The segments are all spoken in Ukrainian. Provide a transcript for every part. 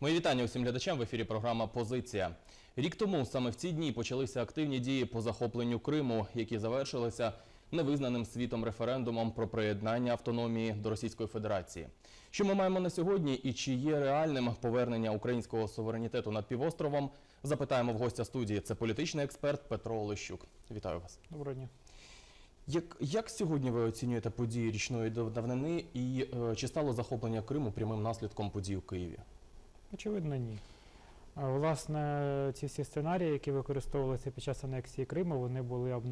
Мої вітання усім глядачам в ефірі програма Позиція. Рік тому саме в ці дні почалися активні дії по захопленню Криму, які завершилися невизнаним світом референдумом про приєднання автономії до Російської Федерації. Що ми маємо на сьогодні і чи є реальним повернення українського суверенітету над півостровом? Запитаємо в гостя студії. Це політичний експерт Петро Олещук. Вітаю вас. Доброго дня. Як, як сьогодні ви оцінюєте події річної дав- давнини і е, чи стало захоплення Криму прямим наслідком подій у Києві? Очевидно, ні. Власне, ці всі сценарії, які використовувалися під час анексії Криму, вони були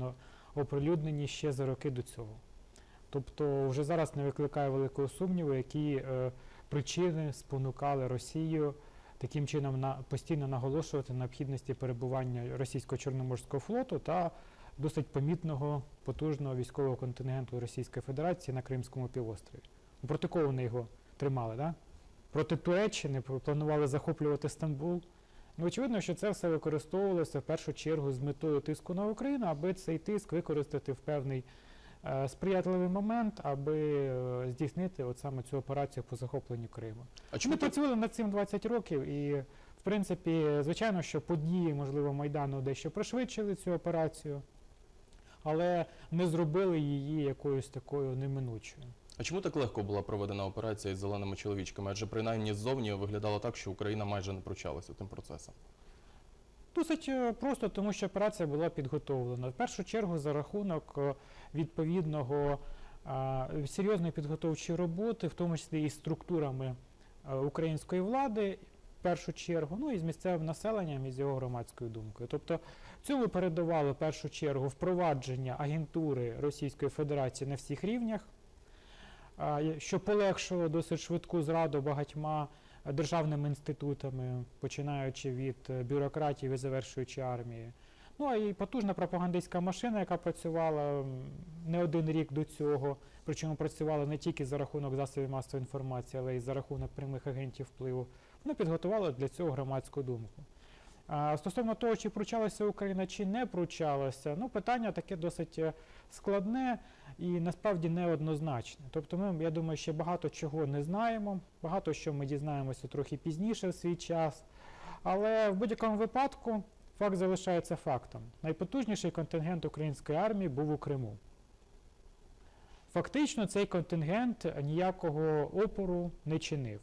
оприлюднені ще за роки до цього. Тобто вже зараз не викликає великого сумніву, які е, причини спонукали Росію таким чином на, постійно наголошувати на необхідності перебування російського Чорноморського флоту та досить помітного потужного військового контингенту Російської Федерації на Кримському півострові. Проти кого вони його тримали, да? Проти Туреччини планували захоплювати Стамбул. Ну, очевидно, що це все використовувалося в першу чергу з метою тиску на Україну, аби цей тиск використати в певний е, сприятливий момент, аби е, здійснити от саме цю операцію по захопленню Криму. А чому Ми так працювали над цим 20 років, і в принципі, звичайно, що події, можливо, Майдану дещо пришвидшили цю операцію, але не зробили її якоюсь такою неминучою. А чому так легко була проведена операція із зеленими чоловічками? Адже принаймні ззовні виглядало так, що Україна майже не пручалася тим процесом. Досить е, просто, тому що операція була підготовлена. В першу чергу за рахунок е, відповідного серйозної підготовчої роботи, в тому числі і структурами е, української влади, в першу чергу, ну і з місцевим населенням і з його громадською думкою. Тобто цьому передувало в першу чергу впровадження агентури Російської Федерації на всіх рівнях, що полегшило досить швидку зраду багатьма е, державними інститутами, починаючи від е, бюрократії і завершуючи армією. Ну а і потужна пропагандистська машина, яка працювала не один рік до цього, причому працювала не тільки за рахунок засобів масової інформації, але й за рахунок прямих агентів впливу. Вона підготувала для цього громадську думку. А стосовно того, чи пручалася Україна, чи не пручалася, ну питання таке досить е, складне і насправді неоднозначне. Тобто, ми, я думаю, ще багато чого не знаємо, багато що ми дізнаємося трохи пізніше в свій час. Але в будь-якому випадку факт залишається фактом. Найпотужніший контингент української армії був у Криму. Фактично, цей контингент ніякого опору не чинив.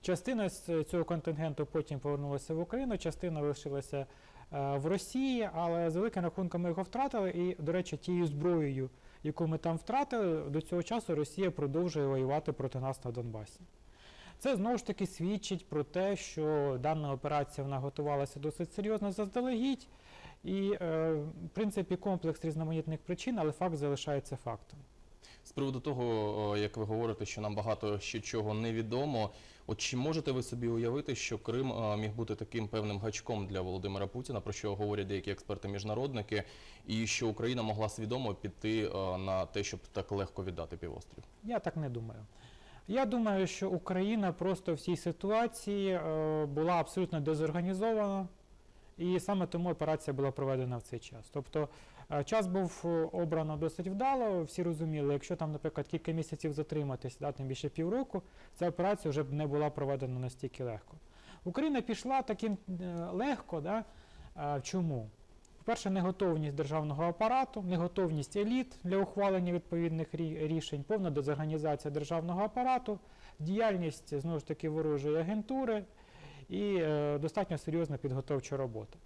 Частина з цього контингенту потім повернулася в Україну, частина лишилася в Росії, але з великим рахунком ми його втратили. І, до речі, тією зброєю, яку ми там втратили, до цього часу Росія продовжує воювати проти нас на Донбасі. Це знову ж таки свідчить про те, що дана операція вона готувалася досить серйозно заздалегідь, і, е, в принципі, комплекс різноманітних причин, але факт залишається фактом. З приводу того, як ви говорите, що нам багато ще чого невідомо. От чи можете ви собі уявити, що Крим міг бути таким певним гачком для Володимира Путіна, про що говорять деякі експерти-міжнародники, і що Україна могла свідомо піти на те, щоб так легко віддати півострів? Я так не думаю. Я думаю, що Україна просто в цій ситуації е, була абсолютно дезорганізована, і саме тому операція була проведена в цей час. Тобто час був е, обрано досить вдало, всі розуміли, якщо там, наприклад, кілька місяців затриматись, да, тим більше півроку, ця операція вже б не була проведена настільки легко. Україна пішла таким е, легко, да, е, чому? По-перше, неготовність державного апарату, неготовність еліт для ухвалення відповідних рішень, повна дезорганізація державного апарату, діяльність знову ж таки ворожої агентури і е, достатньо серйозна підготовча робота.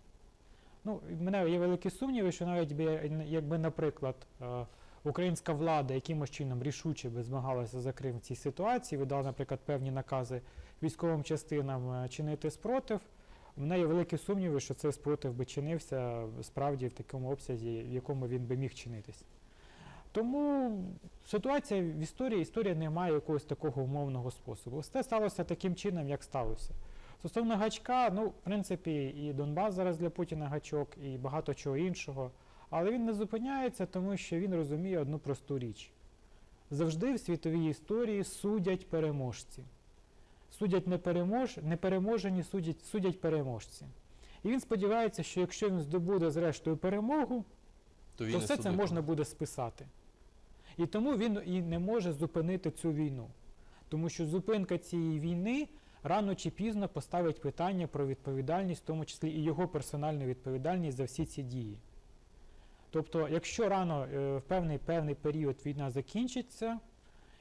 Ну, в мене є великі сумніви, що навіть би, якби, наприклад, е, українська влада якимось чином рішуче би змагалася за Крим в цій ситуації, видала, наприклад, певні накази військовим частинам е, чинити спротив. У мене є великі сумніви, що цей спротив би чинився справді в такому обсязі, в якому він би міг чинитись. Тому ситуація в історії, історія не має якогось такого умовного способу. Все сталося таким чином, як сталося. Стосовно гачка, ну, в принципі, і Донбас зараз для Путіна гачок, і багато чого іншого. Але він не зупиняється, тому що він розуміє одну просту річ. Завжди в світовій історії судять переможці. Судять неперемож... непереможені, судять, судять переможці. І він сподівається, що якщо він здобуде зрештою перемогу, То, він то все це можна буде списати. І тому він і не може зупинити цю війну. Тому що зупинка цієї війни рано чи пізно поставить питання про відповідальність, в тому числі і його персональну відповідальність за всі ці дії. Тобто, якщо рано е, в певний певний період війна закінчиться,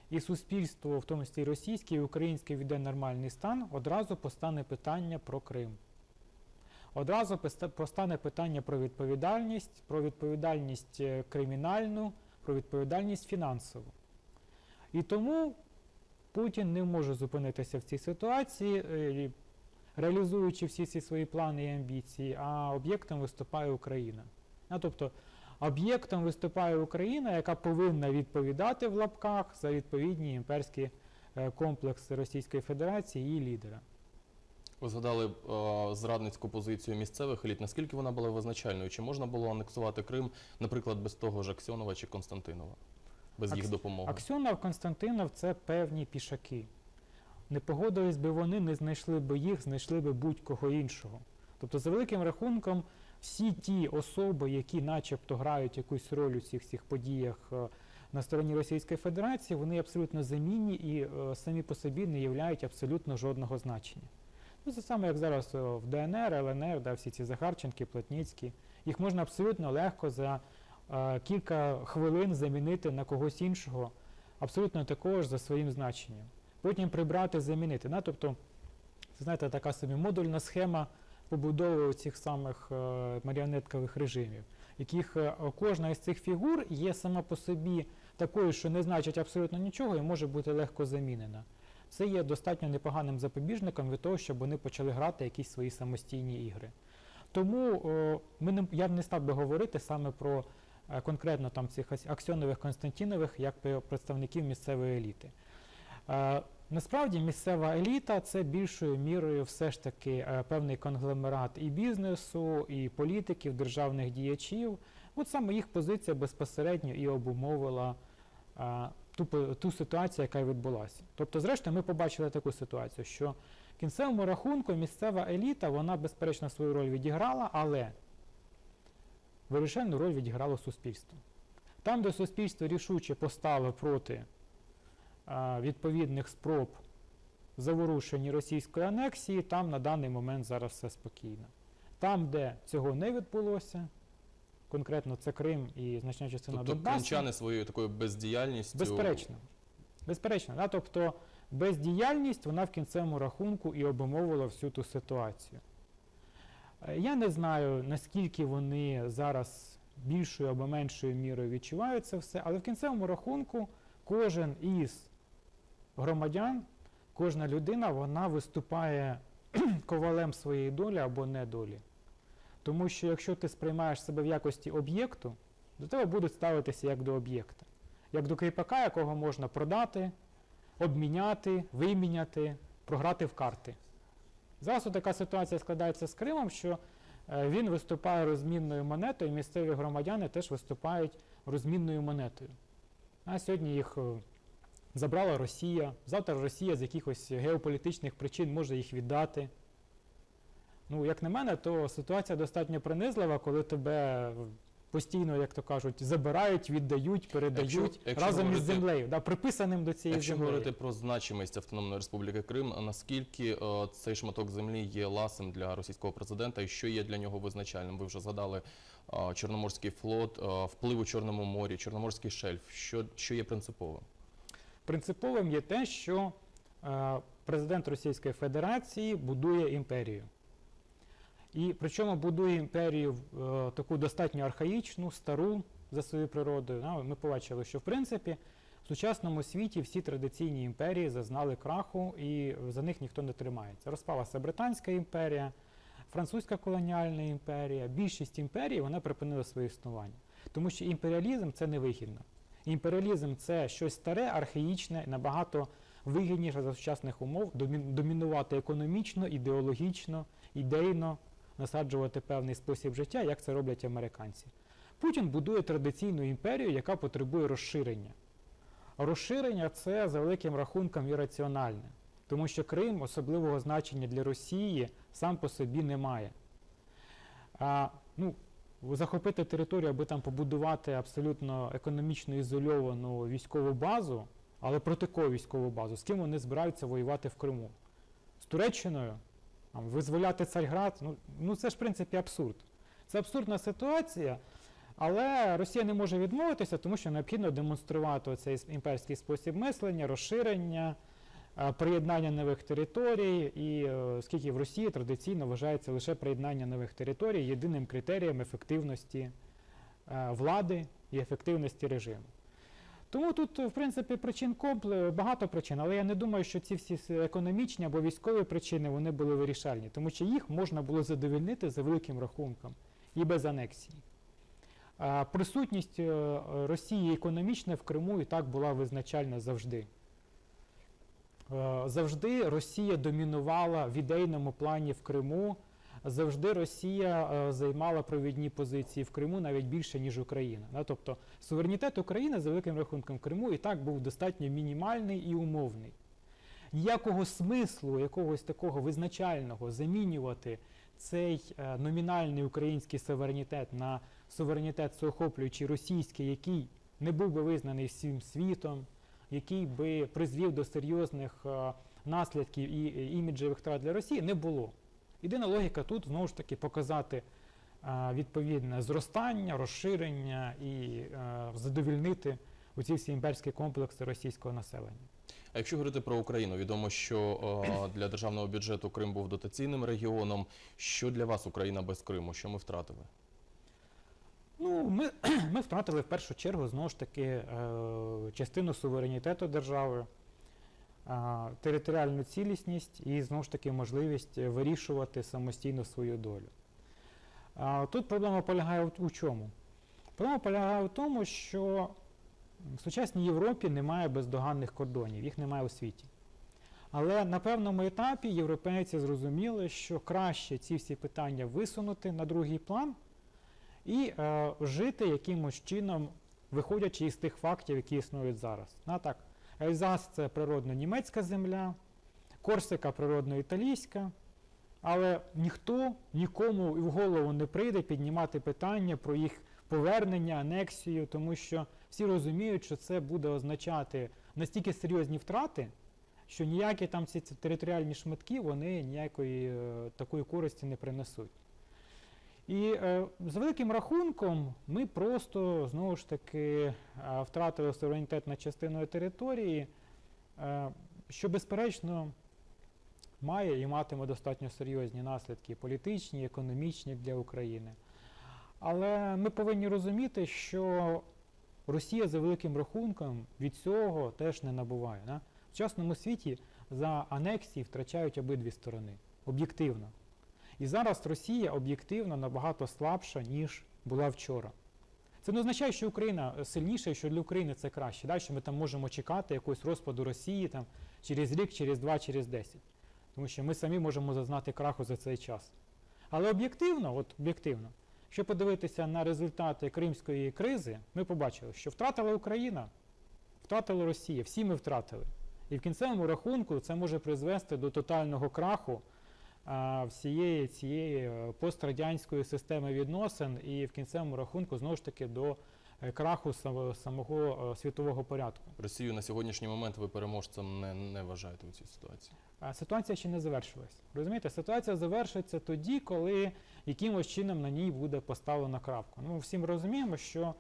і суспільство, в тому числі російське і українське, війде нормальний стан, одразу постане питання про Крим. Одразу постане питання про відповідальність, про відповідальність е, кримінальну, про відповідальність фінансову. І тому Путін не може зупинитися в цій ситуації, е, реалізуючи всі ці свої плани і амбіції, а об'єктом виступає Україна. А, тобто об'єктом виступає Україна, яка повинна відповідати в лапках за відповідні імперські е, комплекси Російської Федерації і її лідера. Ви згадали е, зрадницьку позицію місцевих еліт. Наскільки вона була визначальною? Чи можна було анексувати Крим, наприклад, без того ж Аксьонова чи Константинова? Без їх допомоги? Аксьонов, Константинов це певні пішаки. Не погодились би вони, не знайшли би їх, знайшли би будь-кого іншого. Тобто, за великим рахунком, всі ті особи, які начебто грають якусь роль у цих всіх подіях е, на стороні Російської Федерації, вони абсолютно замінні і е, самі по собі не являють абсолютно жодного значення. Ну, це саме як зараз е, в ДНР, ЛНР, да, всі ці Захарченки, Плотніцькі. Їх можна абсолютно легко за кілька хвилин замінити на когось іншого, абсолютно такого ж за своїм значенням. Потім прибрати, замінити. Да? Тобто, це, знаєте, така собі модульна схема побудови цих самих е, маріонеткових режимів, яких е, кожна із цих фігур є сама по собі такою, що не значить абсолютно нічого і може бути легко замінена. Це є достатньо непоганим запобіжником від того, щоб вони почали грати якісь свої самостійні ігри. Тому о, ми не, я б не став би говорити саме про е, конкретно там цих Аксьонових Константінових як представників місцевої еліти. Насправді місцева еліта це більшою мірою все ж таки е, певний конгломерат і бізнесу, і політиків, державних діячів. От саме їх позиція безпосередньо і обумовила ту, ту ситуацію, яка відбулася. Тобто, зрештою, ми побачили таку ситуацію, що в кінцевому рахунку місцева еліта, вона безперечно свою роль відіграла, але вирішальну роль відіграло суспільство. Там, де суспільство рішуче постало проти а, відповідних спроб заворушення російської анексії, там на даний момент зараз все спокійно. Там, де цього не відбулося, конкретно це Крим і значна частина Тобто Донбасу, кримчани своєю такою бездіяльністю безперечно. Безперечно, да? тобто бездіяльність вона в кінцевому рахунку і обумовила всю ту ситуацію. Е, Я не знаю, наскільки вони зараз більшою або меншою мірою відчувають це все, але в кінцевому рахунку кожен із громадян, кожна людина, вона виступає ковалем своєї долі або недолі. Тому що якщо ти сприймаєш себе в якості об'єкту, до тебе будуть ставитися як до об'єкта, як до кріпака, якого можна продати, обміняти, виміняти, програти в карти. Зараз така ситуація складається з Кримом, що е, він виступає розмінною монетою, і місцеві громадяни теж виступають розмінною монетою. А сьогодні їх е, забрала Росія. Завтра Росія з якихось геополітичних причин може їх віддати. Ну, як на мене, то ситуація достатньо принизлива, коли тебе постійно, як то кажуть, забирають, віддають, передають Якщо- якщо разом із землею, да, приписаним до цієї Якщо землі. говорити про значимість Автономної Республіки Крим, наскільки е, цей шматок землі є ласим для російського президента і що є для нього визначальним? Ви вже згадали е, Чорноморський флот, е, вплив у Чорному морі, Чорноморський шельф. Що, що є принциповим? Принциповим є те, що е, президент Російської Федерації будує імперію. І причому будує імперію е, таку достатньо архаїчну, стару за своєю природою. Да, Ми побачили, що в принципі в сучасному світі всі традиційні імперії зазнали краху і за них ніхто не тримається. Розпалася Британська імперія, Французька колоніальна імперія. Більшість імперій вона припинила своє існування. Тому що імперіалізм це невигідно. Імперіалізм це щось старе, архаїчне, набагато вигідніше за сучасних умов домінувати економічно, ідеологічно, ідейно, насаджувати певний спосіб життя, як це роблять американці. Путін будує традиційну імперію, яка потребує розширення. Розширення це за великим рахунком ірраціональне, тому що Крим особливого значення для Росії сам по собі не має. А, ну, захопити територію, аби там побудувати абсолютно економічно ізольовану військову базу, але проти кого військову базу, з ким вони збираються воювати в Криму? З Туреччиною, визволяти Царьград. Ну, ну це ж в принципі абсурд. Це абсурдна ситуація, але Росія не може відмовитися, тому що необхідно демонструвати цей імперський спосіб мислення, розширення, е, приєднання нових територій. І е, оскільки в Росії традиційно вважається лише приєднання нових територій єдиним критерієм ефективності е, влади і ефективності режиму. Тому тут, в принципі, причин компл- багато причин, але я не думаю, що ці всі економічні або військові причини вони були вирішальні, тому що їх можна було задовольнити за великим рахунком і без анексії. А присутність е, Росії економічна в Криму і так була визначальна завжди. Е, Завжди Росія домінувала в ідейному плані в Криму. Завжди Росія е, займала провідні позиції в Криму навіть більше, ніж Україна. Тобто суверенітет України за великим рахунком Криму і так був достатньо мінімальний і умовний. Ніякого смислу, якогось такого визначального замінювати цей е, номінальний український суверенітет на суверенітет всеохоплюючий російський, який не був би визнаний всім світом, який би призвів до серйозних е, наслідків і іміджевих втрат для Росії, не було. Єдина логіка тут знову ж таки показати е, відповідне зростання, розширення і е, задовільнити оці всі імперські комплекси російського населення. А якщо говорити про Україну, відомо, що е, для державного бюджету Крим був дотаційним регіоном. Що для вас Україна без Криму? Що ми втратили? Ну, ми, ми втратили в першу чергу знову ж таки частину суверенітету держави, територіальну цілісність і знову ж таки можливість вирішувати самостійно свою долю. Тут проблема полягає у чому? Проблема полягає в тому, що в сучасній Європі немає бездоганних кордонів, їх немає у світі. Але на певному етапі європейці зрозуміли, що краще ці всі питання висунути на другий план і е, жити якимось чином, виходячи із тих фактів, які існують зараз. На, так, Ельзас це природно німецька земля, Корсика природно італійська, але ніхто нікому і в голову не прийде піднімати питання про їх повернення, анексію, тому що всі розуміють, що це буде означати настільки серйозні втрати, що ніякі там ці територіальні шматки вони ніякої е, такої користі не принесуть. І е, за великим рахунком ми просто знову ж таки е, втратили суверенітет над частиною території, е, що безперечно має і матиме достатньо серйозні наслідки політичні, економічні для України. Але ми повинні розуміти, що Росія за великим рахунком від цього теж не набуває. Да? В сучасному світі за анексії втрачають обидві сторони об'єктивно. І зараз Росія об'єктивно набагато слабша, ніж була вчора. Це не означає, що Україна сильніша і що для України це краще, да? що ми там можемо чекати якогось розпаду Росії там, через рік, через два, через десять. Тому що ми самі можемо зазнати краху за цей час. Але об'єктивно, от об'єктивно, якщо подивитися на результати кримської кризи, ми побачили, що втратила Україна, втратила Росія, всі ми втратили. І в кінцевому рахунку це може призвести до тотального краху всієї цієї е, пострадянської системи відносин і в кінцевому рахунку знову ж таки до е, краху самого е, світового порядку. Росію на сьогоднішній момент ви переможцем не, не вважаєте у цій ситуації. Ситуація ще не завершилась. Розумієте, ситуація завершиться тоді, коли якимось чином на ній буде поставлена крапка. Ну, ми розуміємо, що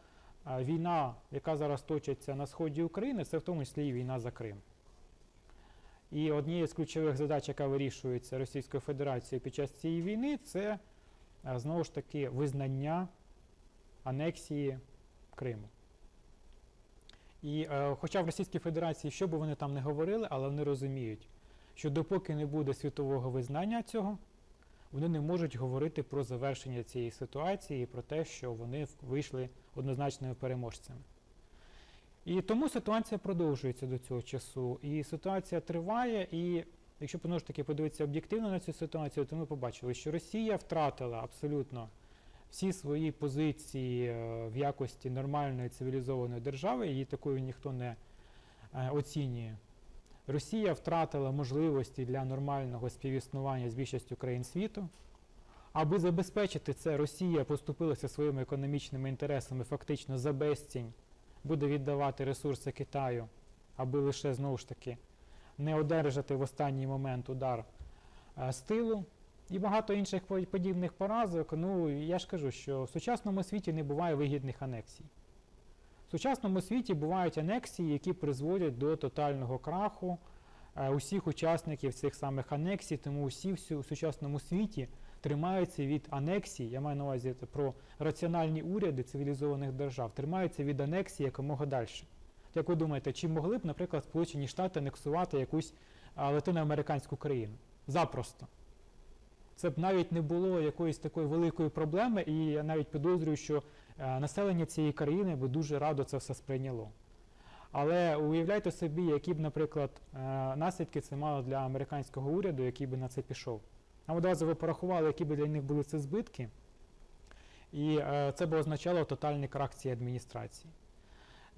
війна, яка зараз точиться на сході України, це в тому числі і війна за Крим. І однією з ключових задач, яка вирішується Російською Федерацією під час цієї війни, це знову ж таки визнання анексії Криму. І е, хоча в Російській Федерації, що би вони там не говорили, але вони розуміють, що допоки не буде світового визнання цього, вони не можуть говорити про завершення цієї ситуації і про те, що вони вийшли однозначними переможцями. І тому ситуація продовжується до цього часу. І ситуація триває, і якщо знову ж таки подивитися об'єктивно на цю ситуацію, то ми побачили, що Росія втратила абсолютно всі свої позиції е, в якості нормальної цивілізованої держави, її такою ніхто не е, оцінює. Росія втратила можливості для нормального співіснування з більшістю країн світу. Аби забезпечити це, Росія поступилася своїми економічними інтересами фактично за безцінь, буде віддавати ресурси Китаю, аби лише знову ж таки не одержати в останній момент удар е, стилу і багато інших подібних поразок. Ну, я ж кажу, що в сучасному світі не буває вигідних анексій. В сучасному світі бувають анексії, які призводять до тотального краху е, усіх учасників цих самих анексій, тому усі у сучасному світі тримаються від анексій, я маю на увазі про раціональні уряди цивілізованих держав, тримаються від анексії якомога далі. Як ви думаєте, чи могли б, наприклад, Сполучені Штати анексувати якусь латиноамериканську країну? Запросто. Це б навіть не було якоїсь такої великої проблеми, і я навіть підозрюю, що е, населення цієї країни би дуже радо це все сприйняло. Але уявляйте собі, які б, наприклад, е, наслідки це мало для американського уряду, який би на це пішов. А одразу ви порахували, які б для них були це збитки, і е, це б означало тотальний крах цієї адміністрації.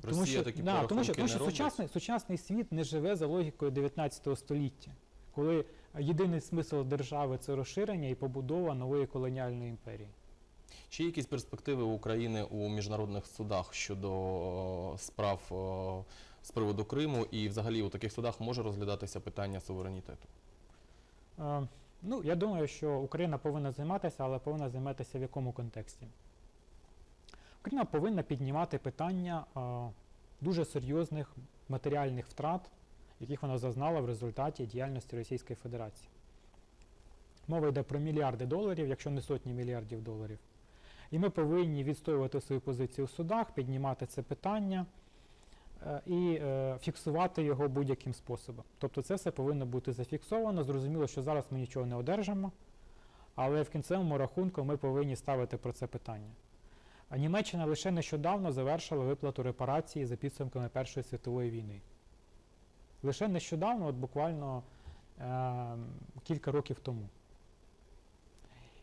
Росія що, такі да, тому що, тому що сучасний, сучасний світ не живе за логікою 19 століття, коли єдиний смисл держави це розширення і побудова нової колоніальної імперії. Чи є якісь перспективи України у міжнародних судах щодо справ з приводу Криму і взагалі у таких судах може розглядатися питання суверенітету? Ну, я думаю, що Україна повинна займатися, але повинна займатися в якому контексті? Україна повинна піднімати питання е, дуже серйозних матеріальних втрат, яких вона зазнала в результаті діяльності Російської Федерації. Мова йде про мільярди доларів, якщо не сотні мільярдів доларів. І ми повинні відстоювати свою позицію в судах, піднімати це питання і е, фіксувати його будь-яким способом. Тобто це все повинно бути зафіксовано. Зрозуміло, що зараз ми нічого не одержимо, але в кінцевому рахунку ми повинні ставити про це питання. Німеччина лише нещодавно завершила виплату репарації за підсумками Першої світової війни. Лише нещодавно, от буквально е, кілька років тому.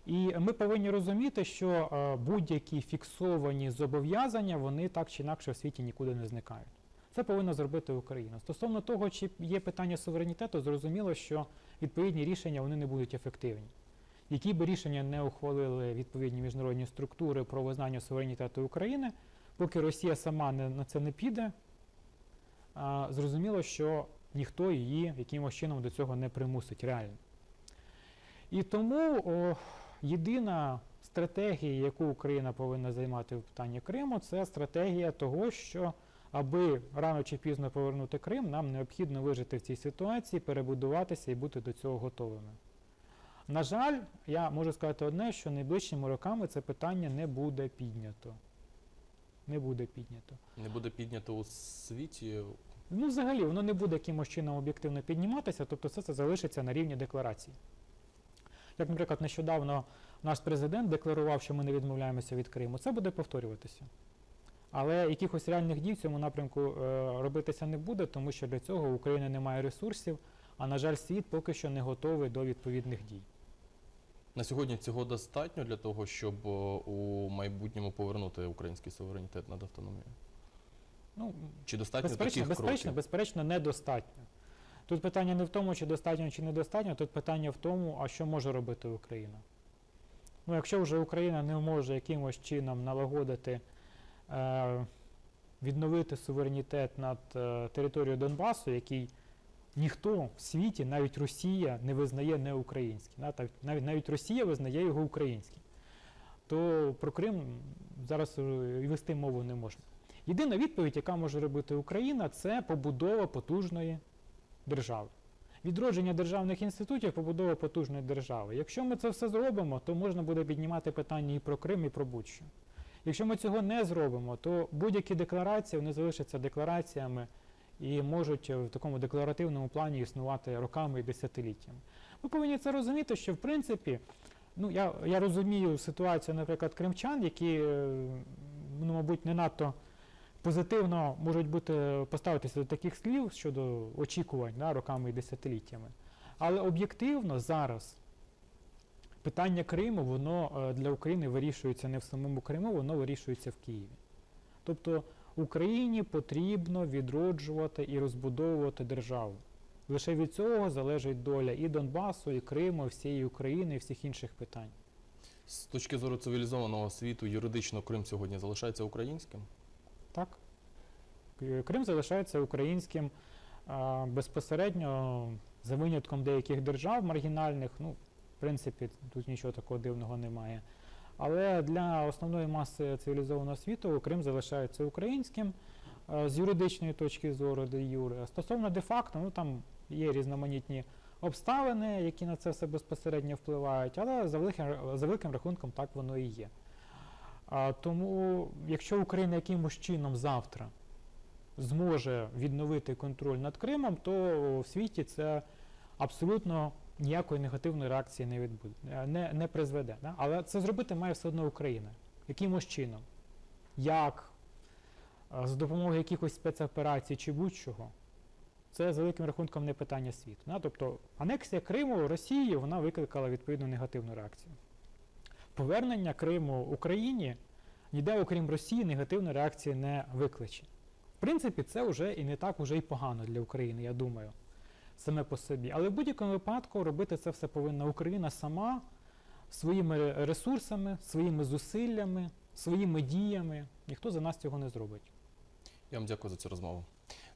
І ми повинні розуміти, що е, будь-які фіксовані зобов'язання, вони так чи інакше в світі нікуди не зникають. Це повинна зробити Україна. Стосовно того, чи є питання суверенітету, зрозуміло, що відповідні рішення вони не будуть ефективні. Які би рішення не ухвалили відповідні міжнародні структури про визнання суверенітету України, поки Росія сама не, на це не піде, а, зрозуміло, що ніхто її якимось чином до цього не примусить реально. І тому о, єдина стратегія, яку Україна повинна займати в питанні Криму, це стратегія того, що аби рано чи пізно повернути Крим, нам необхідно вижити в цій ситуації, перебудуватися і бути до цього готовими. На жаль, я можу сказати одне, що найближчими роками це питання не буде піднято. Не буде піднято. Не буде піднято у світі. Ну, взагалі, воно не буде якимось чином об'єктивно підніматися, тобто все це залишиться на рівні декларації. Як, наприклад, нещодавно наш президент декларував, що ми не відмовляємося від Криму, це буде повторюватися. Але якихось реальних дій в цьому напрямку е, робитися не буде, тому що для цього у України немає ресурсів, а на жаль, світ поки що не готовий до відповідних дій. На сьогодні цього достатньо для того, щоб у майбутньому повернути український суверенітет над автономією? Ну, Чи достатньо безперечно, таких безперечно, кроків? безперечно, недостатньо. Тут питання не в тому, чи достатньо, чи недостатньо, тут питання в тому, а що може робити Україна. Ну, якщо вже Україна не може якимось чином налагодити, е, відновити суверенітет над е, територією Донбасу, який ніхто в світі, навіть Росія, не визнає неукраїнським. Да? Навіть, навіть Росія визнає його українським. То про Крим зараз е, і вести мову не можна. Єдина відповідь, яка може робити Україна, це побудова потужної держави. Відродження державних інститутів, побудова потужної держави. Якщо ми це все зробимо, то можна буде піднімати питання і про Крим, і про будь-що. Якщо ми цього не зробимо, то будь-які декларації вони залишаться деклараціями і можуть е, в такому декларативному плані існувати роками і десятиліттями. Ми повинні це розуміти, що в принципі, ну я, я розумію ситуацію, наприклад, кримчан, які, е, ну, мабуть, не надто позитивно можуть бути поставитися до таких слів щодо очікувань да, роками і десятиліттями. Але об'єктивно зараз питання Криму, воно е, для України вирішується не в самому Криму, воно вирішується в Києві. Тобто Україні потрібно відроджувати і розбудовувати державу. Лише від цього залежить доля і Донбасу, і Криму, і всієї України, і всіх інших питань. З точки зору цивілізованого світу, юридично Крим сьогодні залишається українським? Так? Крим залишається українським безпосередньо За винятком деяких держав маргінальних, ну, в принципі, тут нічого такого дивного немає. Але для основної маси цивілізованого світу Крим залишається українським е, з юридичної точки зору, де юре. А Стосовно де-факто, ну там є різноманітні обставини, які на це все безпосередньо впливають, але за великим, за великим рахунком так воно і є. А, тому, якщо Україна якимось чином завтра зможе відновити контроль над Кримом, то в світі це абсолютно ніякої негативної реакції не відбуде, е, не, не призведе. Да? Але це зробити має все одно Україна. Якимось чином. Як? Е, За допомогою якихось спецоперацій чи будь-чого. Це з великим рахунком не питання світу. Да? Тобто анексія Криму Росії вона викликала відповідну негативну реакцію. Повернення Криму Україні ніде, окрім Росії, негативної реакції не викличе. В принципі, це вже і не так уже і погано для України, я думаю, саме по собі. Але в будь-якому випадку робити це все повинна Україна сама своїми ресурсами, своїми зусиллями, своїми діями. Ніхто за нас цього не зробить. Я вам дякую за цю розмову.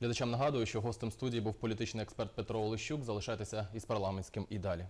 Глядачам нагадую, що гостем студії був політичний експерт Петро Олещук. Залишайтеся із парламентським і далі.